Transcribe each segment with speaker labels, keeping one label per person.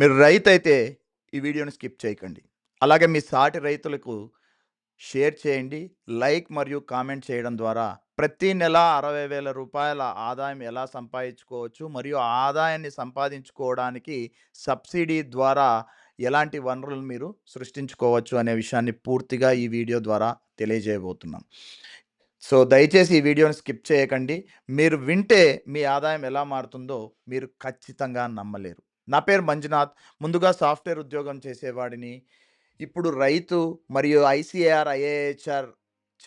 Speaker 1: మీరు రైతు అయితే ఈ వీడియోని స్కిప్ చేయకండి. అలాగే మీ సాటి రైతులకు షేర్ చేయండి. లైక్ మరియు కామెంట్ చేయడం ద్వారా ప్రతి నెల అరవై వేల రూపాయల ఆదాయం ఎలా సంపాదించుకోవచ్చు మరియు ఆదాయాన్ని సంపాదించుకోవడానికి సబ్సిడీ ద్వారా ఎలాంటి వనరులు మీరు సృష్టించుకోవచ్చు అనే విషయాన్ని పూర్తిగా ఈ వీడియో ద్వారా తెలియజేయబోతున్నాం. సో దయచేసి ఈ వీడియోని స్కిప్ చేయకండి. మీరు వింటే మీ ఆదాయం ఎలా మారుతుందో మీరు ఖచ్చితంగా నమ్మలేరు. నా పేరు మంజునాథ్. ముందుగా సాఫ్ట్వేర్ ఉద్యోగం చేసేవాడిని. ఇప్పుడు రైతు మరియు ఐసీఆర్ ఐఏహెచ్ఆర్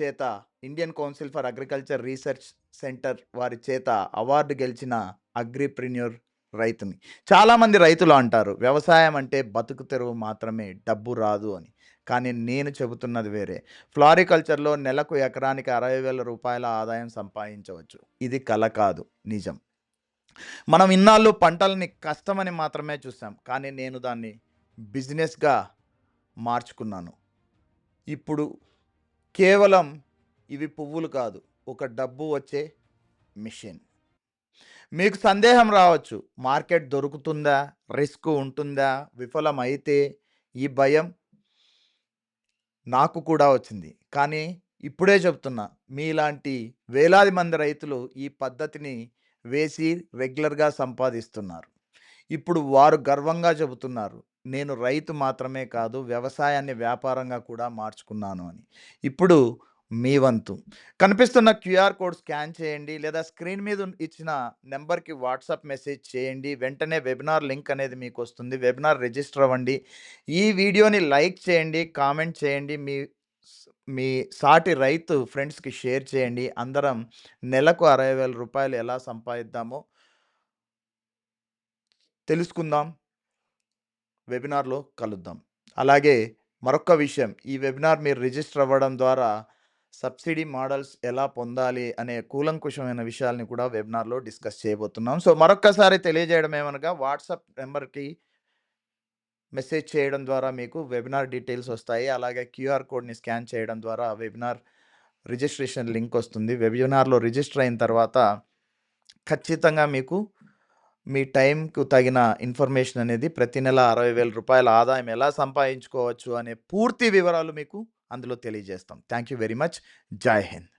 Speaker 1: చేత Indian council for agriculture research centre వారి చేత అవార్డు గెలిచిన అగ్రిప్రిన్యూర్ రైతుని. చాలామంది రైతులు అంటారు వ్యవసాయం అంటే బతుకు తెరువు మాత్రమే డబ్బు రాదు అని. కానీ నేను చెబుతున్నది వేరే. ఫ్లారికల్చర్లో నెలకు ఎకరానికి అరవై వేల రూపాయల ఆదాయం సంపాదించవచ్చు. ఇది కల కాదు నిజం. మనం ఇన్నాళ్ళు పంటల్ని కష్టమని మాత్రమే చూసాం కానీ నేను దాన్ని బిజినెస్గా మార్చుకున్నాను. ఇప్పుడు కేవలం ఇవి పువ్వులు కాదు ఒక డబ్బు వచ్చే మిషన్. మీకు సందేహం రావచ్చు మార్కెట్ దొరుకుతుందా రిస్క్ ఉంటుందా విఫలం అయితే ఈ భయం నాకు కూడా వచ్చింది. కానీ ఇప్పుడే చెప్తున్నా మీలాంటి వేలాది మంది రైతులు ఈ పద్ధతిని వేసి రెగ్యులర్గా సంపాదిస్తున్నారు. ఇప్పుడు వారు గర్వంగా చెబుతున్నారు నేను రైతు మాత్రమే కాదు వ్యవసాయాన్ని వ్యాపారంగా కూడా మార్చుకున్నాను అని. ఇప్పుడు మీ వంతు. కనిపిస్తున్న క్యూఆర్ కోడ్ స్కాన్ చేయండి లేదా స్క్రీన్ మీద ఇచ్చిన నెంబర్కి వాట్సాప్ మెసేజ్ చేయండి వెంటనే వెబినార్ లింక్ అనేది మీకు వస్తుంది వెబినార్ రిజిస్టర్ అవ్వండి. ఈ వీడియోని లైక్ చేయండి కామెంట్ చేయండి మీ స్- మీ సాటి రైతు ఫ్రెండ్స్కి షేర్ చేయండి. అందరం నెలకు అరవై వేల రూపాయలు ఎలా సంపాదిద్దామో తెలుసుకుందాం. వెబినార్లో కలుద్దాం. అలాగే మరొక విషయం ఈ వెబినార్ మీరు రిజిస్టర్ అవ్వడం ద్వారా సబ్సిడీ మోడల్స్ ఎలా పొందాలి అనే కూలంకుషమైన విషయాల్ని కూడా వెబినార్లో డిస్కస్ చేయబోతున్నాం. సో మరొక్కసారి తెలియజేయడం ఏమనగా వాట్సాప్ నెంబర్కి మెసేజ్ చేయడం ద్వారా మీకు వెబినార్ డీటెయిల్స్ వస్తాయి. అలాగే క్యూఆర్ కోడ్ని స్కాన్ చేయడం ద్వారా వెబినార్ రిజిస్ట్రేషన్ లింక్ వస్తుంది. వెబినార్లో రిజిస్టర్ అయిన తర్వాత ఖచ్చితంగా మీకు మీ టైంకు తగిన ఇన్ఫర్మేషన్ అనేది ప్రతి నెల అరవై వేల రూపాయల ఆదాయం ఎలా సంపాదించుకోవచ్చు అనే పూర్తి వివరాలు మీకు అందులో తెలియజేస్తాం. Thank you very much. జై హింద్.